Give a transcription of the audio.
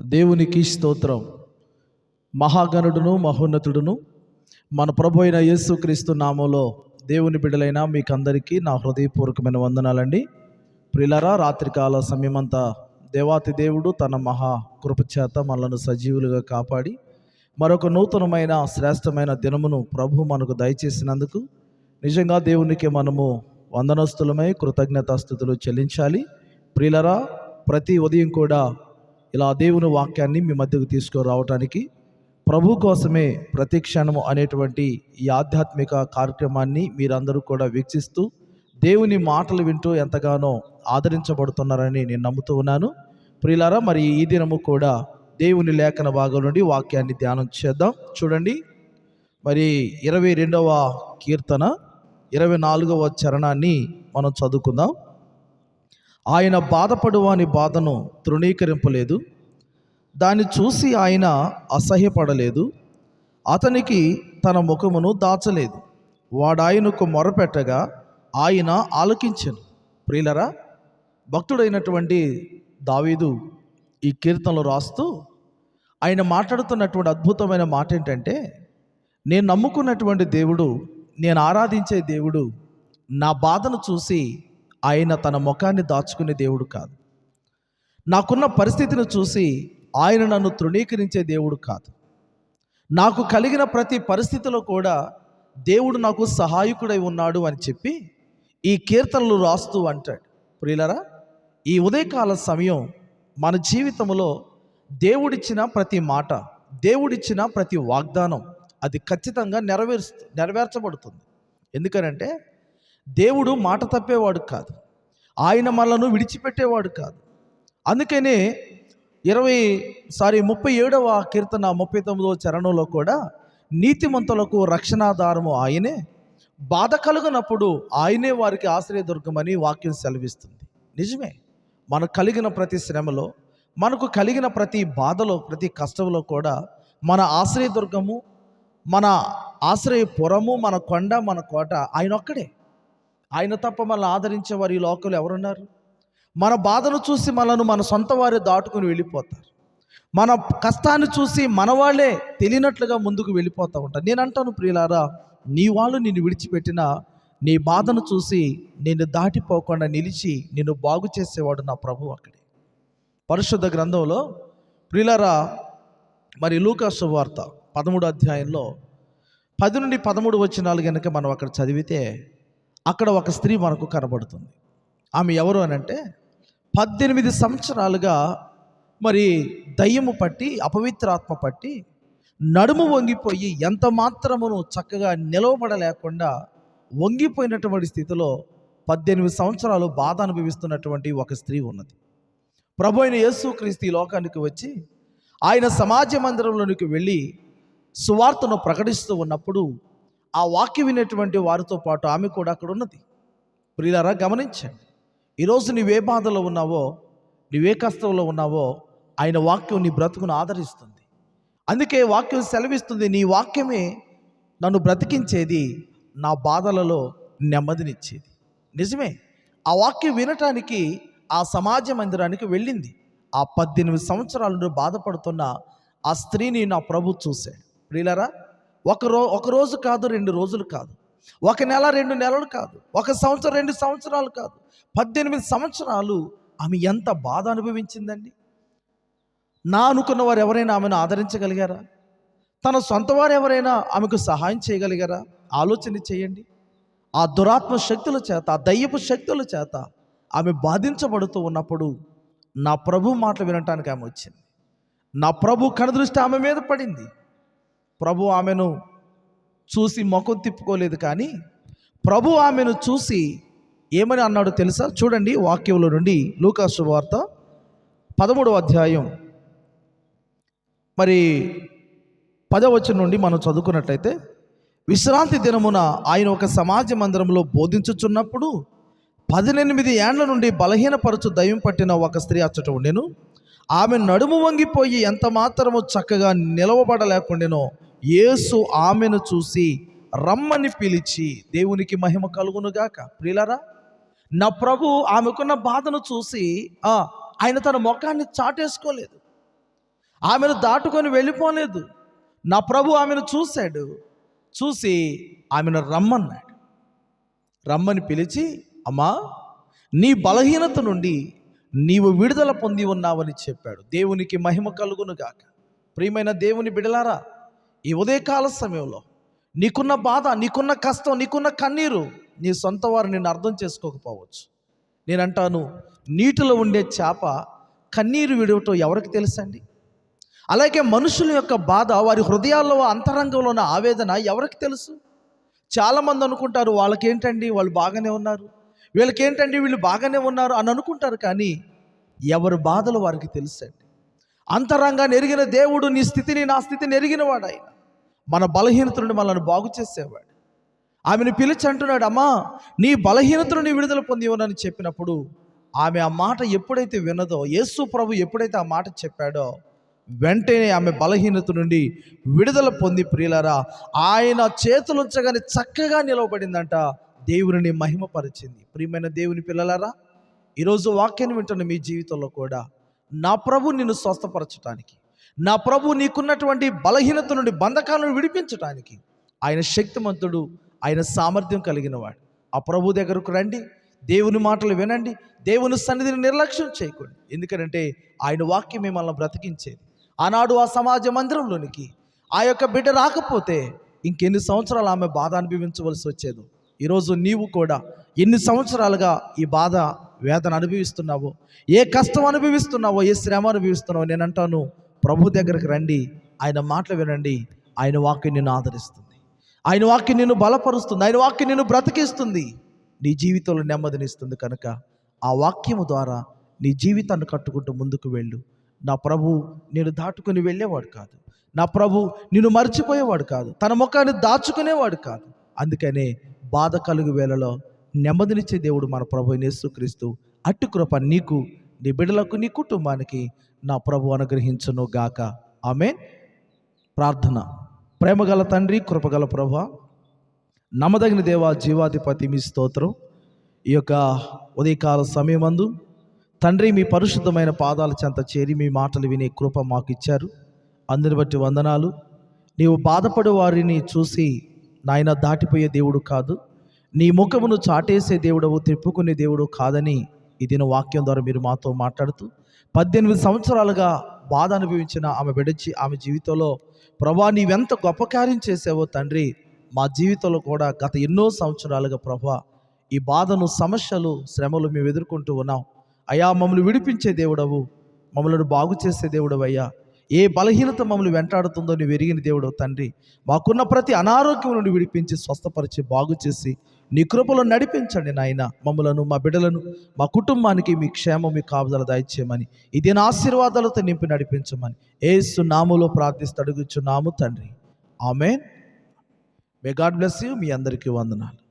దేవునికి స్తోత్రం. మహాగణుడును మహోన్నతుడును మన ప్రభు అయిన యేసుక్రీస్తు నామంలో దేవుని బిడ్డలైన మీకందరికీ నా హృదయపూర్వకమైన వందనాలండి. ప్రిలరా రాత్రికాల సమయమంతా దేవాతి దేవుడు తన మహా కృపచేత మనలను సజీవులుగా కాపాడి మరొక నూతనమైన శ్రేష్టమైన దినమును ప్రభు మనకు దయచేసినందుకు నిజంగా దేవునికి మనము వందనస్తులమై కృతజ్ఞతాస్థుతులు చెల్లించాలి. ప్రిలరా ప్రతి ఉదయం కూడా ఇలా దేవుని వాక్యాన్ని మీ మధ్యకు తీసుకురావటానికి ప్రభు కోసమే ప్రతి క్షణము అనేటువంటి ఈ ఆధ్యాత్మిక కార్యక్రమాన్ని మీరందరూ కూడా వీక్షిస్తూ దేవుని మాటలు వింటూ ఎంతగానో ఆదరించబడుతున్నారని నేను నమ్ముతూ ఉన్నాను. ప్రియులారా మరి ఈ దినము కూడా దేవుని లేఖన భాగం నుండి వాక్యాన్ని ధ్యానం చేద్దాం. చూడండి. మరి ఇరవై రెండవ కీర్తన ఇరవై నాలుగవ చరణాన్ని మనం చదువుకుందాం. ఆయన బాధపడువాని బాధను తృణీకరింపలేదు. దాన్ని చూసి ఆయన అసహ్యపడలేదు. అతనికి తన ముఖమును దాచలేదు. వాడాయనకు మొరపెట్టగా ఆయన ఆలకించను. ప్రియులరా భక్తుడైనటువంటి దావీదు ఈ కీర్తనలు రాస్తూ ఆయన మాట్లాడుతున్నటువంటి అద్భుతమైన మాట ఏంటంటే నేను నమ్ముకున్నటువంటి దేవుడు నేను ఆరాధించే దేవుడు నా బాధను చూసి ఆయన తన ముఖాన్ని దాచుకునే దేవుడు కాదు. నాకున్న పరిస్థితిని చూసి ఆయన నన్ను తృణీకరించే దేవుడు కాదు. నాకు కలిగిన ప్రతి పరిస్థితిలో కూడా దేవుడు నాకు సహాయకుడై ఉన్నాడు అని చెప్పి ఈ కీర్తనలు రాస్తూ అంటాడు. ప్రియులరా ఈ ఉదయకాల సమయం మన జీవితంలో దేవుడిచ్చిన ప్రతి మాట దేవుడిచ్చిన ప్రతి వాగ్దానం అది ఖచ్చితంగా నెరవేరుస్తు నెరవేర్చబడుతుంది. ఎందుకనంటే దేవుడు మాట తప్పేవాడు కాదు. ఆయన మనలను విడిచిపెట్టేవాడు కాదు. అందుకనే ఇరవై సారీ ముప్పై ఏడవ కీర్తన ముప్పై తొమ్మిదవ చరణంలో కూడా నీతిమంతులకు రక్షణాధారము ఆయనే. బాధ కలుగునప్పుడు ఆయనే వారికి ఆశ్రయదుర్గమని వాక్యం సెలవిస్తుంది. నిజమే. మనకు కలిగిన ప్రతి శ్రమలో మనకు కలిగిన ప్రతి బాధలో ప్రతి కష్టంలో కూడా మన ఆశ్రయదుర్గము మన ఆశ్రయపురము మన కొండ మన కోట ఆయన ఒక్కడే. ఆయన తప్ప మనల్ని ఆదరించే వారు ఈ లోకంలో ఎవరున్నారు? మన బాధను చూసి మనను మన సొంత వారే దాటుకుని వెళ్ళిపోతారు. మన కష్టాన్ని చూసి మన వాళ్ళే తెలియనట్లుగా ముందుకు వెళ్ళిపోతూ ఉంటారు. నేను అంటాను ప్రియులారా నీ వాళ్ళు నిన్ను విడిచిపెట్టిన నీ బాధను చూసి నిన్ను దాటిపోకుండా నిలిచి నిన్ను బాగు చేసేవాడు నా ప్రభు అక్కడే. పరిశుద్ధ గ్రంథంలో ప్రియులారా మరి లూకా వార్త పదమూడు అధ్యాయంలో పది నుండి పదమూడు వచ్చినాలు కనుక మనం అక్కడ చదివితే అక్కడ ఒక స్త్రీ మనకు కనబడుతుంది. ఆమె ఎవరు అని అంటే పద్దెనిమిది సంవత్సరాలుగా మరి దయ్యము పట్టి అపవిత్రాత్మ పట్టి నడుము వంగిపోయి ఎంత మాత్రమును చక్కగా నిలవబడలేకుండా వంగిపోయినటువంటి స్థితిలో పద్దెనిమిది సంవత్సరాలు బాధ అనుభవిస్తున్నటువంటి ఒక స్త్రీ ఉన్నది. ప్రభు అయిన యేసుక్రీస్తు ఈ లోకానికి వచ్చి ఆయన సమాజ మందిరంలోనికి వెళ్ళి సువార్తను ప్రకటిస్తూ ఉన్నప్పుడు ఆ వాక్యం వినేటువంటి వారితో పాటు ఆమె కూడా అక్కడ ఉన్నది. ప్రియులారా గమనించండి. ఈరోజు నువ్వే బాధలో ఉన్నావో నువ్వే కష్టంలో ఉన్నావో ఆయన వాక్యం నీ బ్రతుకును ఆదరిస్తుంది. అందుకే వాక్యం సెలవిస్తుంది నీ వాక్యమే నన్ను బ్రతికించేది నా బాధలలో నెమ్మదినిచ్చేది. నిజమే ఆ వాక్యం వినటానికి ఆ సమాజ మందిరానికి వెళ్ళింది. ఆ పద్దెనిమిది సంవత్సరాల నుండి బాధపడుతున్న ఆ స్త్రీని నా ప్రభు చూశాడు. ప్రియులరా ఒక రో ఒక రోజు కాదు రెండు రోజులు కాదు. ఒక నెల రెండు నెలలు కాదు. ఒక సంవత్సరం రెండు సంవత్సరాలు కాదు. పద్దెనిమిది సంవత్సరాలు ఆమె ఎంత బాధ అనుభవించిందండి. నా అనుకున్న వారు ఎవరైనా ఆమెను ఆదరించగలిగారా? తన సొంత వారు ఎవరైనా ఆమెకు సహాయం చేయగలిగారా? ఆలోచన చేయండి. ఆ దురాత్మ శక్తుల చేత ఆ దయ్యపు శక్తుల చేత ఆమె బాధించబడుతూ ఉన్నప్పుడు నా ప్రభు మాటలు వినటానికి ఆమె వచ్చింది. నా ప్రభు కనుదృష్టి ఆమె మీద పడింది. ప్రభు ఆమెను చూసి ముఖం తిప్పుకోలేదు కానీ ప్రభు ఆమెను చూసి ఏమని అన్నాడు తెలుసా? చూడండి వాక్యంలో నుండి లూకా శుభవార్త పదమూడవ అధ్యాయం. మరి పదవచనం నుండి మనం చదువుకున్నట్లయితే విశ్రాంతి దినమున ఆయన ఒక సమాజ మందిరంలో బోధించుచున్నప్పుడు పదినెనిమిది ఏండ్ల నుండి బలహీనపరచు దయ్యం పట్టిన ఒక స్త్రీ అచ్చట ఉండేను. ఆమె నడుము వంగిపోయి ఎంత మాత్రము చక్కగా నిలవబడలేకుండెనో యేసు ఆమెను చూసి రమ్మని పిలిచి దేవునికి మహిమ కలుగునుగాక. ప్రియులరా నా ప్రభు ఆమెకున్న బాధను చూసి ఆ, ఆయన తన ముఖాన్ని చాటేసుకోలేదు. ఆమెను దాటుకొని వెళ్ళిపోలేదు. నా ప్రభు ఆమెను చూశాడు. చూసి ఆమెను రమ్మన్నాడు. రమ్మని పిలిచి అమ్మా నీ బలహీనత నుండి నీవు విడుదల పొంది ఉన్నావని చెప్పాడు. దేవునికి మహిమ కలుగును గాక ప్రియమైన దేవుని బిడలారా ఈ ఉదయకాల సమయంలో నీకున్న బాధ నీకున్న కష్టం నీకున్న కన్నీరు నీ సొంత వారు నిన్ను అర్థం చేసుకోకపోవచ్చు. నేను అంటాను నీటిలో ఉండే చేప కన్నీరు విడవటం ఎవరికి తెలుసండి? అలాగే మనుషుల యొక్క బాధ వారి హృదయాల్లో అంతరంగంలో ఉన్న ఆవేదన ఎవరికి తెలుసు? చాలామంది అనుకుంటారు వాళ్ళకేంటండి? వాళ్ళు బాగానే ఉన్నారు. వీళ్ళకి ఏంటంటే వీళ్ళు బాగానే ఉన్నారు అని అనుకుంటారు కానీ ఎవరి బాధలు వారికి తెలుసండి. అంతరంగాన్ని ఎరిగిన దేవుడు నీ స్థితిని నా స్థితిని ఎరిగినవాడు ఆయన. మన బలహీనత నుండి మనల్ని బాగు చేసేవాడు. ఆమెను పిలిచి అంటున్నాడు అమ్మా నీ బలహీనతను విడుదల పొందివనని చెప్పినప్పుడు ఆమె ఆ మాట ఎప్పుడైతే విన్నదో యేసు ప్రభు ఎప్పుడైతే ఆ మాట చెప్పాడో వెంటనే ఆమె బలహీనత నుండి విడుదల పొంది ప్రియులరా ఆయన చేతులుంచగానే చక్కగా నిలవబడిందంట దేవుని మహిమపరిచింది. ప్రియమైన దేవుని పిల్లలారా ఈరోజు వాక్యాన్ని వింటున్న మీ జీవితంలో కూడా నా ప్రభు నిన్ను స్వస్థపరచటానికి నా ప్రభు నీకున్నటువంటి బలహీనత నుండి బంధకాలను విడిపించటానికి ఆయన శక్తిమంతుడు ఆయన సామర్థ్యం కలిగిన వాడు ఆ ప్రభు దగ్గరకు రండి దేవుని మాటలు వినండి దేవుని సన్నిధిని నిర్లక్ష్యం చేయకండి. ఎందుకంటే ఆయన వాక్యం మిమ్మల్ని బ్రతికించేది. ఆనాడు ఆ సమాజ మందిరంలోనికి ఆ యొక్క బిడ్డ రాకపోతే ఇంకెన్ని సంవత్సరాలు ఆమె బాధ అనుభవించవలసి వచ్చేదో. ఈరోజు నీవు కూడా ఎన్ని సంవత్సరాలుగా ఈ బాధ వేదన అనుభవిస్తున్నావో ఏ కష్టం అనుభవిస్తున్నావో ఏ శ్రమ అనుభవిస్తున్నావో నేను అంటాను ప్రభు దగ్గరికి రండి ఆయన మాటలు వినండి ఆయన వాక్యం నిన్ను ఆదరిస్తుంది. ఆయన వాక్యం నిన్ను బలపరుస్తుంది ఆయన వాక్యం నిన్ను బ్రతికిస్తుంది. నీ జీవితంలో నెమ్మదినిస్తుంది కనుక ఆ వాక్యము ద్వారా నీ జీవితాన్ని కట్టుకుంటూ ముందుకు వెళ్ళు. నా ప్రభు నేను దాటుకుని వెళ్ళేవాడు కాదు. నా ప్రభు నిన్ను మర్చిపోయేవాడు కాదు. తన ముఖాన్ని దాచుకునేవాడు కాదు. అందుకనే బాధ కలుగు వేళలో నెమ్మదినిచ్చే దేవుడు మన ప్రభు నేసుక్రీస్తు అట్టి కృప నీకు నీ బిడ్డలకు నీ కుటుంబానికి నా ప్రభు అనుగ్రహించును గాక. ఆమె ప్రార్థన. ప్రేమగల తండ్రి కృపగల ప్రభు నమ్మదగిన దేవా జీవాధిపతి మీ స్తోత్రం. ఈ యొక్క ఉదయకాల సమయమందు తండ్రి మీ పరిశుద్ధమైన పాదాల చెంత చేరి మీ మాటలు వినే కృప మాకు ఇచ్చారు. అందుని బట్టి వందనాలు. నీవు బాధపడే వారిని చూసి నాయన దాటిపోయే దేవుడు కాదు. నీ ముఖమును చాటేసే దేవుడవు తిప్పుకునే దేవుడు కాదని ఇది వాక్యం ద్వారా మీరు మాతో మాట్లాడుతూ పద్దెనిమిది సంవత్సరాలుగా బాధ అనుభవించిన ఆమె విడిచి ఆమె జీవితంలో ప్రభా నీవెంత గొప్ప కార్యం చేసావో తండ్రి మా జీవితంలో కూడా గత ఎన్నో సంవత్సరాలుగా ప్రభా ఈ బాధను సమస్యలు శ్రమలు మేము ఎదుర్కొంటూ ఉన్నాం. అయా మమ్మల్ని విడిపించే దేవుడవు మమ్మల్ని బాగు చేసే దేవుడవయ్యా. ఏ బలహీనత మమ్మల్ని వెంటాడుతుందో నువ్వు ఎరిగిన దేవుడు తండ్రి. మాకున్న ప్రతి అనారోగ్యం నుండి విడిపించి స్వస్థపరిచి బాగు చేసి నీ కృపలో నడిపించండి నాయన. మమ్మలను మా బిడ్డలను మా కుటుంబానికి మీ క్షేమం మీ కాపుదల దాయిచ్చేయమని ఇది నా ఆశీర్వాదాలతో నింపి నడిపించమని. ఏసు నాములో ప్రార్థిస్తూ అడుగుచున్నాము తండ్రి. ఆమె మే గాడ్ బ్లెస్ యూ మీ అందరికీ వందనాలు.